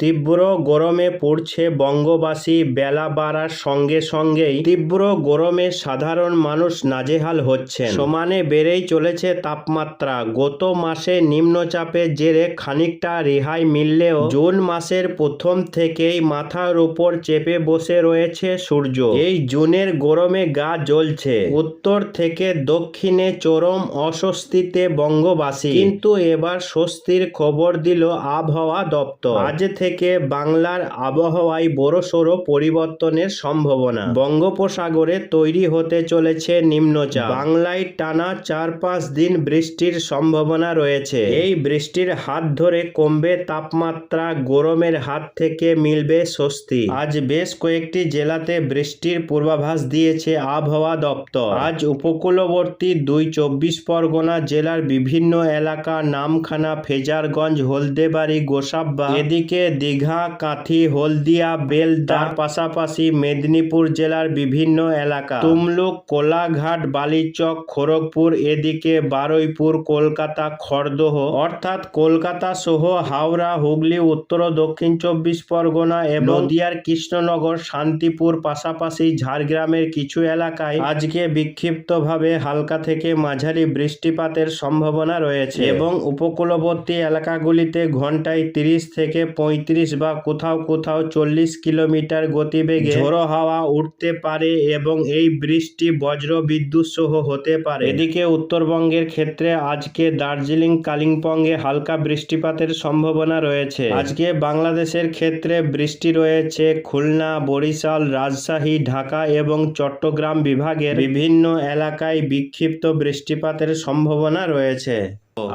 তীব্র গরমে পড়ছে বঙ্গবাসী বেলা বাড়ার সঙ্গে সঙ্গেই তীব্র গরমে সাধারণ মানুষ নাজেহাল হচ্ছেন। সমানে বেড়েই চলেছে তাপমাত্রা। গত মাসে নিম্নচাপের জেরে খানিকটা রেহাই মিললেও জুন মাসের প্রথম থেকেই মাথার উপর চেপে বসে রয়েছে সূর্য। এই জুনের গরমে গা জ্বলছে। উত্তর থেকে দক্ষিণে চরম অস্বস্তিতে বঙ্গবাসী। কিন্তু এবার স্বস্তির খবর দিল আবহাওয়া দপ্তর। আজ থেকে বাংলার আবহাওয়ায় বড়সড় পরিবর্তনের সম্ভাবনা। বঙ্গোপসাগরে তৈরি হতে চলেছে নিম্নচাপ। বাংলায় টানা চার পাঁচ দিন বৃষ্টির সম্ভাবনা রয়েছে। এই বৃষ্টির হাত ধরে কমবে তাপমাত্রা, গরমের হাত থেকে মিলবে স্বস্তি। আজ বেশ কয়েকটি জেলাতে বৃষ্টির পূর্বাভাস দিয়েছে আবহাওয়া দপ্তর। আজ উপকূলবর্তী দুই চব্বিশ পরগনা জেলার বিভিন্ন এলাকা, নামখানা, ফেজারগঞ্জ, হলদেবাড়ি গোসাব্বা এদিকে দীঘা কাথি হলদিয়া বেলদার পাশাপাশি মেদিনীপুর জেলার বিভিন্ন এলাকা। তুমলুক কোলাঘাট বালিচক খড়গপুর এদিকে বারুইপুর কলকাতা খড়দহ। অর্থাৎ কলকাতা সহ হাওড়া হুগলি উত্তর ও দক্ষিণ চব্বিশ পরগনা এবং নদিয়ার কৃষ্ণনগর শান্তিপুর পাশাপাশি ঝাড়গ্রামের কিছু এলাকায় আজকে বিক্ষিপ্তভাবে হালকা থেকে মাঝারি বৃষ্টিপাতের সম্ভাবনা রয়েছে। এবং উপকূলবর্তী এলাকাগুলিতে ঘন্টায় তিরিশ থেকে পঁয়ত্রিশ বা কোথাও কোথাও চল্লিশ কিলোমিটার গতিবেগে ঝোড়ো হাওয়া উঠতে পারে এবং এই বৃষ্টি বজ্র বিদ্যুৎ সহ হতে পারে। এদিকে উত্তরবঙ্গের ক্ষেত্রে আজকে দার্জিলিং, কালিম্পংয়ে হালকা বৃষ্টিপাতের সম্ভাবনা রয়েছে। আজকে বাংলাদেশের ক্ষেত্রে বৃষ্টি রয়েছে খুলনা, বরিশাল, রাজশাহী, ঢাকা এবং চট্টগ্রাম বিভাগের বিভিন্ন এলাকায় বিক্ষিপ্ত বৃষ্টিপাতের সম্ভাবনা রয়েছে।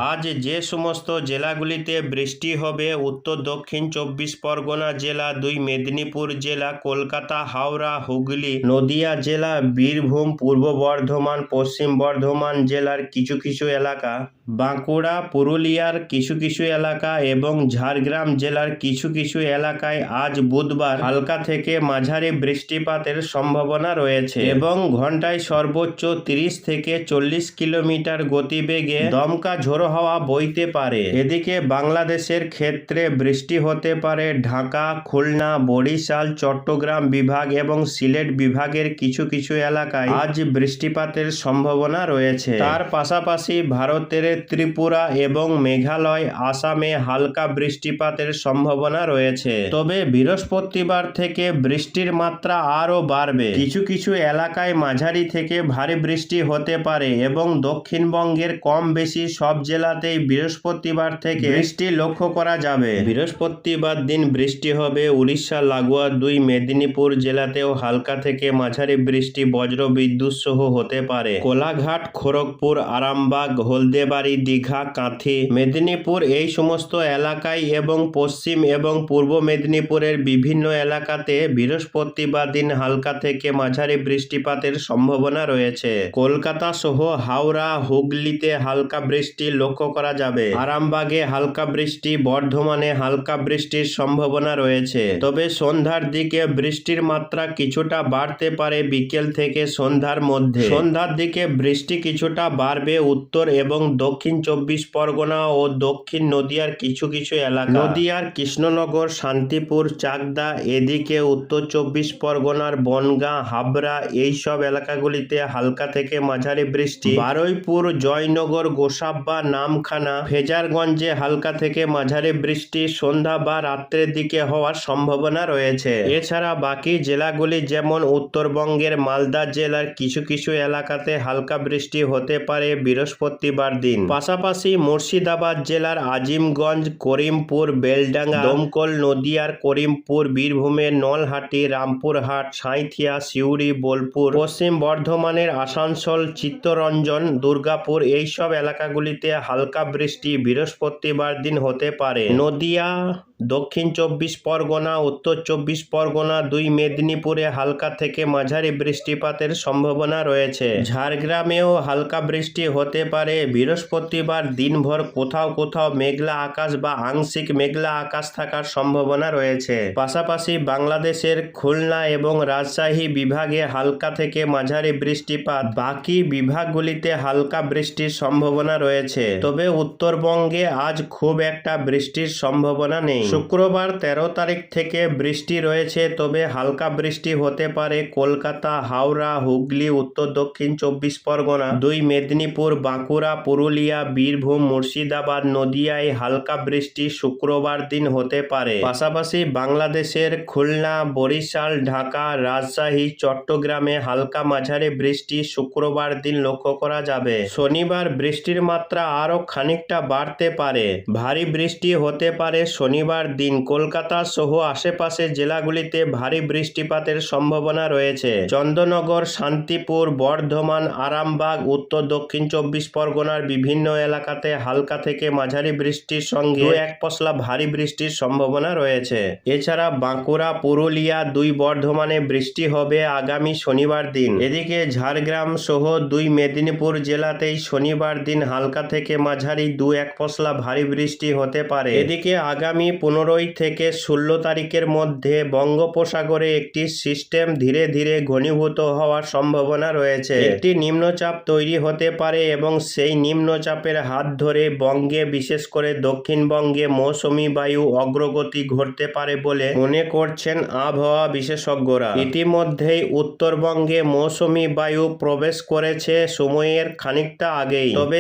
আজ যে সমস্ত জেলাগুলিতে বৃষ্টি হবে, উত্তর, দক্ষিণ চব্বিশ পরগনা জেলা, দুই মেদিনীপুর জেলা, কলকাতা, হাওড়া, হুগলি, নদিয়া জেলা, বীরভূম, পূর্ব বর্ধমান, পশ্চিম বর্ধমান জেলার কিছু কিছু এলাকা, বাঁকুড়া, পুরুলিয়ার কিছু কিছু এলাকা এবং ঝাড়গ্রাম জেলার কিছু কিছু এলাকায় আজ বুধবার হালকা থেকে মাঝারি বৃষ্টিপাতের সম্ভাবনা রয়েছে এবং ঘন্টায় সর্বোচ্চ তিরিশ থেকে চল্লিশ কিলোমিটার গতিবেগে দমকা ঝোড়ো হাওয়া বইতে পারে। এদিকে বাংলাদেশের ক্ষেত্রে বৃষ্টি হতে পারে। ঢাকা, খুলনা, বরিশাল, চট্টগ্রাম বিভাগ এবং সিলেট বিভাগের কিছু কিছু এলাকায় আজ বৃষ্টিপাতের সম্ভাবনা রয়েছে। তার পাশাপাশি ভারতের ত্রিপুরা এবং মেঘালয়, আসামে হালকা বৃষ্টিপাতের সম্ভাবনা রয়েছে। তবে বৃহস্পতিবার থেকে বৃষ্টির মাত্রা আরও বাড়বে। কিছু কিছু এলাকায় মাঝারি থেকে ভারী বৃষ্টি হতে পারে এবং দক্ষিণবঙ্গের কম বেশি সব জেলাতেই বৃহস্পতিবার থেকে বৃষ্টি লক্ষ্য করা যাবে। বৃহস্পতিবার দিন বৃষ্টি হবে। উড়িষ্যা, লাগোয়া দুই মেদিনীপুর জেলাতেও হালকা থেকে মাঝারি বৃষ্টি বজ্র বিদ্যুৎ সহ হতে পারে। কোলাঘাট, খড়গপুর, আরামবাগ, হলদেবাড়ি, দীঘা, কাঁথি, মেদিনীপুর এই সমস্ত এলাকায় এবং পশ্চিম এবং পূর্ব মেদিনীপুরের বিভিন্ন এলাকাতে বৃহস্পতিবার দিন হালকা থেকে মাঝারি বৃষ্টিপাতের সম্ভাবনা রয়েছে। কলকাতা সহ হাওড়া, হুগলিতে হালকা বৃষ্টি লক্ষ্য করা যাবে। আরামবাগে হালকা বৃষ্টি, বর্ধমানে হালকা বৃষ্টির সম্ভাবনা রয়েছে। তবে সন্ধ্যার দিকে বৃষ্টির মাত্রা কিছুটা বাড়তে পারে বিকেল থেকে সন্ধ্যার মধ্যে। সন্ধ্যার দিকে বৃষ্টি কিছুটা বাড়বে উত্তর এবং দক্ষিণ চব্বিশ পরগনা ও দক্ষিণ নদিয়ার কিছু কিছু এলাকা। নদিয়ার কৃষ্ণনগর, শান্তিপুর, চাকদা, এদিকে উত্তর চব্বিশ পরগনার বনগাঁ, হাবড়া এইসব এলাকাগুলিতে হালকা থেকে মাঝারি বৃষ্টি। বারুইপুর, জয়নগর গোসাব্বা নামখানা। ফেজারগঞ্জে হালকা থেকে মাঝারি বৃষ্টি, সন্ধ্যা বা রাত্রের দিকে হওয়ার সম্ভাবনা রয়েছে। এছাড়া বাকি জেলাগুলি যেমন উত্তরবঙ্গের মালদা জেলার কিছু কিছু এলাকাতে হালকা বৃষ্টি হতে পারে বৃহস্পতিবার দিন। পাশাপাশি মুর্শিদাবাদ জেলার আজিমগঞ্জ, করিমপুর, বেলডাঙ্গা, দমকল, নদিয়ার করিমপুর বীরভূমের নলহাটি, রামপুরহাট, সাঁইথিয়া, সিউড়ি, বোলপুর, পশ্চিম বর্ধমানের আসানসোল, চিত্তরঞ্জন, দুর্গাপুর, এইসব এলাকাগুলিতে হালকা বৃষ্টি বৃহস্পতিবার দিন হতে পারে। নদিয়া, দক্ষিণ চব্বিশ পরগনা, উত্তর চব্বিশ পরগনা, দুই মেদিনীপুরে হালকা থেকে মাঝারি বৃষ্টিপাতের সম্ভাবনা রয়েছে। ঝাড়গ্রামেও হালকা বৃষ্টি হতে পারে। বৃহস্পতিবার দিনভর কোথাও কোথাও মেঘলা আকাশ বা আংশিক মেঘলা আকাশ থাকার সম্ভাবনা রয়েছে। পাশাপাশি বাংলাদেশের খুলনা এবং রাজশাহী বিভাগে হালকা থেকে মাঝারি বৃষ্টিপাত। বাকি বিভাগগুলিতে হালকা বৃষ্টির সম্ভাবনা রয়েছে। রয়েছে। তবে উত্তরবঙ্গে আজ খুব একটা বৃষ্টির সম্ভাবনা নেই। শুক্রবার তেরো তারিখ থেকে বৃষ্টি রয়েছে, তবে হালকা বৃষ্টি হতে পারে কলকাতা, হাওড়া, হুগলি, উত্তর দক্ষিণ চব্বিশ পরগনা, দুই মেদিনীপুর, বাঁকুড়া, পুরুলিয়া, বীরভূম, মুর্শিদাবাদ, নদিয়ায় হালকা বৃষ্টি শুক্রবার দিন হতে পারে। পাশাপাশি বাংলাদেশের খুলনা, বরিশাল, ঢাকা, রাজশাহী, চট্টগ্রামে হালকা মাঝারি বৃষ্টি শুক্রবার দিন লক্ষ্য করা যাবে। শনিবার বৃষ্টির মাত্রা আরও খানিকটা বাড়তে পারে। ভারী বৃষ্টি হতে পারে শনিবার দিন। কলকাতা সহ আশেপাশের জেলাগুলিতে ভারী বৃষ্টিপাতের সম্ভাবনা রয়েছে। চন্দ্রনগর শান্তিপুর বর্ধমান আরামবাগ উত্তর দক্ষিণ চব্বিশ পরগনার বিভিন্ন এলাকাতে হালকা থেকে মাঝারি বৃষ্টির সঙ্গে এক পশলা ভারী বৃষ্টির সম্ভাবনা রয়েছে। এছাড়া বাঁকুড়া পুরুলিয়া দুই বর্ধমানে বৃষ্টি হবে আগামী শনিবার দিন। এদিকে ঝাড়গ্রাম সহ দুই মেদিনীপুর জেলাতেই শনিবার দিন হালকা থেকে মাঝারি দু এক পশলা ভারী বৃষ্টি হতে পারে। এদিকে আগামী পনেরোই থেকে ষোলো তারিখের মধ্যে বঙ্গোপসাগরে একটি সিস্টেম ধীরে ধীরে ঘনীভূত হওয়ার সম্ভাবনা রয়েছে। একটি নিম্নচাপ তৈরি হতে পারে এবং সেই নিম্নচাপের হাত ধরে বঙ্গে, বিশেষ করে দক্ষিণবঙ্গে, মৌসুমি বায়ু অগ্রগতি ঘটতে পারে বলে মনে করছেন আবহাওয়া বিশেষজ্ঞরা। ইতিমধ্যেই উত্তরবঙ্গে মৌসুমি বায়ু প্রবেশ করেছে সময়ের খানিকটা আগেই। তবে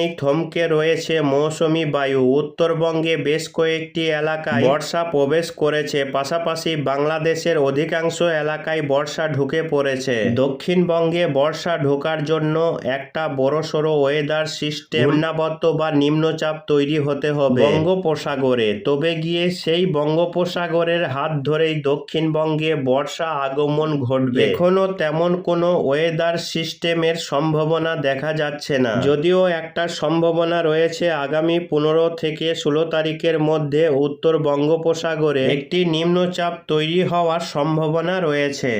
সেখানেই থমকে রয়েছে মৌসুমি বায়ু। উত্তরবঙ্গে বেশ কয়েকটি এলাকায় বর্ষা প্রবেশ করেছে। পাশাপাশি বাংলাদেশের অধিকাংশ এলাকায় বর্ষা ঢুকে পড়েছে। দক্ষিণবঙ্গে বর্ষা ঢোকার জন্য একটা বড়সড় ওয়েদার সিস্টেম ঘূর্ণাবর্ত বা নিম্নচাপ তৈরি হতে হবে। বঙ্গোপসাগরে। তবে গিয়ে সেই বঙ্গোপসাগরের হাত ধরেই দক্ষিণবঙ্গে বর্ষা আগমন ঘটবে। এখনও তেমন কোনো ওয়েদার সিস্টেমের সম্ভাবনা দেখা যাচ্ছে না। যদিও একটা সম্ভাবনা রয়েছে আগামী পনেরো থেকে ষোলো তারিখের মধ্যে উত্তর বঙ্গোপসাগরে একটি নিম্নচাপ তৈরি হওয়ার সম্ভাবনা রয়েছে।